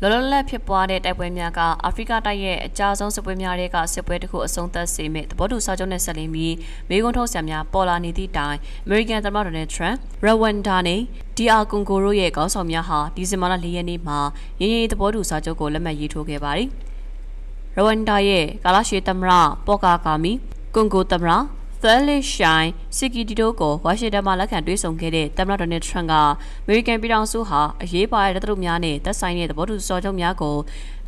လောလောလတ်ဖြစ်ပွားတဲ့တိုက်ပွဲများကအာဖရိကတိုက်ရဲ့အကြဆုံးစစ်ပွဲများတွေကစစ်ပွဲတစ်ခုအဆုံးသတ်စေမယ့်သဘောတူစာချုပ်နဲ့ဆက်လင်းပြီးမိကွန်းထုတ်ဆံများပေါ်လာနေသည့်တိုင်အမေရိကန်သမ္မတဒေါ်နယ်ထရန့်ရဝန်ဒါနဲ့ဒီအာကွန်ကိုတို့ရဲ့ခေါင်းဆောင်များဟာဒီဇင်ဘာလ၄ရက်နေ့မှာရင်းရင်းသဘောတူစာချုပ်ကိုလက်မှတ်ရေးထိုးခဲ့ပါတယ်ရဝန်ဒါရဲ့ကာလရှေသမ္မတပေါ်ကာကာမီကွန်ကိုသမ္မတဖဲလစ်ရှို င်စီကီတီတိုကိုဝါရှင်တန်မှာလက်ခံတွေ့ဆုံခဲ့တဲ့သမ္မတဒေါ်နယ်ထရန့်ကအမေရိကန်ပြည်ထောင်စုဟာအရေးပါတဲ့တပ်တို့များနဲ့သက်ဆိုင်တဲ့သဘောတူစာချုပ်များကို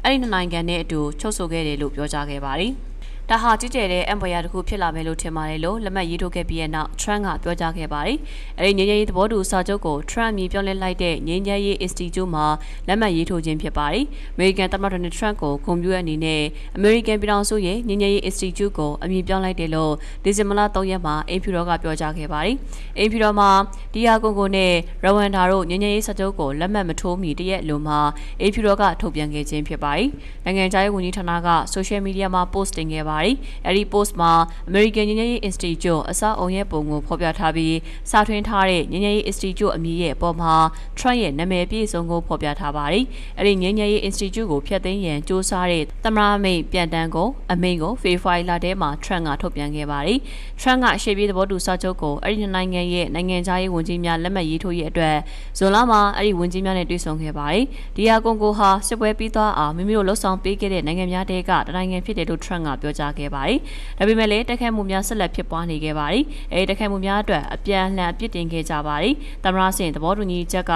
အဲ့ဒီနှစ်နိုင်ငံနဲ့အတူချုပ်ဆိုခဲ့တယ်လို့ပြောကြားခဲ့ပါတယ်။ ဒါဟာကြီးကျယ်တဲ့အမ်ပါယာတစ်ခုဖြစ်လာမယ်လို့ထင်ပါတယ်လို့လက်မှတ်ရေးထိုးခဲ့ပြီးတဲ့နောက် Trump ကပြောကြားခဲ့ပါတယ်။အဲဒီငြိမ်းချမ်းရေးသဘောတူစာချုပ်ကို Trump မြေပြောင်းလဲလိုက်တဲ့ငြိမ်းချမ်းရေး Institute မှာလက်မှတ်ရေးထိုးခြင်းဖြစ်ပါတယ်။ American သမ္မတ Donald Trump ကိုဂုဏ်ပြုတဲ့အနေနဲ့ American ပြည်ထောင်စုရဲ့ငြိမ်းချမ်းရေး Institute ကိုအမည်ပြောင်းလိုက်တယ်လို့ဒီဇင်ဘာလ3ရက်မှာအင်ဖြူတော်ကပြောကြားခဲ့ပါတယ်။အင်ဖြူတော်မှာဒီယာကွန်ကိုနဲ့ရဝန်ဒါတို့ငြိမ်းချမ်းရေးစာချုပ်ကိုလက်မှတ်မထိုးမီတရက်လုံးမှာအင်ဖြူတော်ကထုတ်ပြန်ခဲ့ခြင်းဖြစ်ပါတယ်။နိုင်ငံခြားရေးဝန်ကြီးဌာနက social media မှာ post တင်ခဲ့ပါတယ်။အဲဒီ post မှာ American ငြိမ်းချမ်းရေး Institute အစအုံရဲ့ပုံကိုဖော်ပြထားပြီးစာထွင်းထားတဲ့ငြိမ်းချမ်းရေး Institute အမည်ရဲ့အပေါ်မှာ Trump ရဲ့နာမည်ပြည့်စုံကိုဖော်ပြထားပါတယ်။အဲဒီငြိမ်းချမ်းရေး Institute ကိုဖျက်သိမ်းရန်စ조사တဲ့သမ္မတမိတ်ပြန်တန်းကိုအမိန့်ကို February လထဲမှာ Trump ကထုတ်ပြန်ခဲ့ပါတယ်။ Trump ကအရှေ့ပြည်သဘောတူစာချုပ်ကိုအဲဒီနိုင်ငံရဲ့နိုင်ငံခြားရေးဝန်ကြီးများလက်မှတ်ရေးထိုးရေးအတွက်ဇွန်လမှာအဲဒီဝန်ကြီးများနဲ့တွေ့ဆုံခဲ့ပါတယ်။ဒီဟာကွန်ကိုဟာစစ်ပွဲပြီးသွားအောင်မိမိတို့လှုပ်ဆောင်ပေးခဲ့တဲ့နိုင်ငံများတဲကတနိုင်ငံဖြစ်တယ်လို့ Trump ကပြောကြားခဲ့ပါတယ်။ဒါပေမဲ့လည်းတိုက်ခိုက်မှုများဆက်လက်ဖြစ်ပွားနေခဲ့ပါတယ်။အဲဒီတိုက်ခိုက်မှုများအတွက်အပြန်အလှန်အပြစ်တင်ခဲ့ကြပါတယ်။သမ္မတဆင်သဘောတူညီချက်က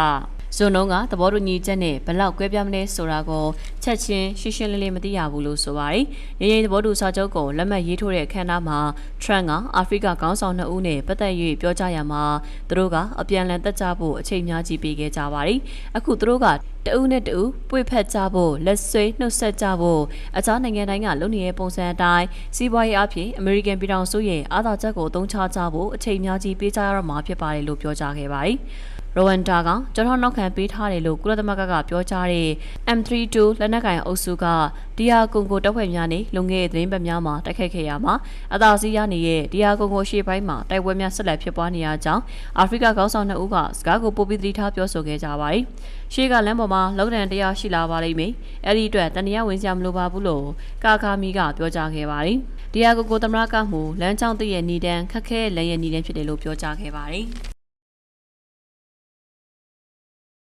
ဇွန်လုံးကသဘောတူညီချက်နဲ့ဘလောက်ကွဲပြားမလဲဆိုတာကိုချက်ချင်းရှင်းရှင်းလင်းလင်းမသိရဘူးလို့ဆိုပါတယ်။ရင်းရင်သဘောတူစာချုပ်ကိုလက်မှတ်ရေးထိုးတဲ့အခမ်းအနားမှာထရန့်ကအာဖရိကခေါင်းဆောင်နှစ်ဦးနဲ့ပတ်သက်၍ပြောကြားရမှာသူတို့ကအပြန်လန်တက်ကြဖို့အချိန်များကြီးပေးခဲ့ကြပါတယ်။အခုသူတို့ကတဦးနဲ့တဦးပွေဖက်ကြဖို့လက်ဆွေးနှုတ်ဆက်ကြဖို့အခြားနိုင်ငံတိုင်းကလုပ်နေတဲ့ပုံစံအတိုင်းစီးပွားရေးအဖြစ်အမေရိကန်ပြည်ထောင်စုရဲ့အာသာချက်ကိုအသုံးချကြဖို့အချိန်များကြီးပေးကြရတော့မှာဖြစ်ပါတယ်လို့ပြောကြားခဲ့ပါတယ်။ ရိုဝန်တာကကျွန်တော်နောက်ခံပေးထားတယ်လို့ကုလသမဂ္ဂကပြောကြားတဲ့ M32 လက်နက်ကင်အုပ်စုကဒီယာကွန်ကိုတပ်ဖွဲ့များနဲ့လုံငယ်သတင်းပတ်များမှာတိုက်ခိုက်ခဲ့ရမှာအသာစီးရနေတဲ့ဒီယာကွန်ကိုရှေ့ပိုင်းမှာတိုက်ပွဲများဆက်လက်ဖြစ်ပွားနေရကြောင်းအာဖရိကခေါင်းဆောင်နှစ်ဦးကစကားကိုပို့ပြီးသတိထားပြောဆိုခဲ့ကြပါတယ်။ရှေ့ကလမ်းပေါ်မှာလုံဒန်တရားရှိလာပါလိမ့်မယ်။အဲ့ဒီအတွက်တန်တရားဝင်စရာမလိုပါဘူးလို့ကာကာမီကပြောကြားခဲ့ပါတယ်။ဒီယာကိုကိုသမရကမှုလမ်းကြောင်းတည့်ရဲ့နေတန်းခက်ခဲလက်ရဲ့နေတန်းဖြစ်တယ်လို့ပြောကြားခဲ့ပါတယ်။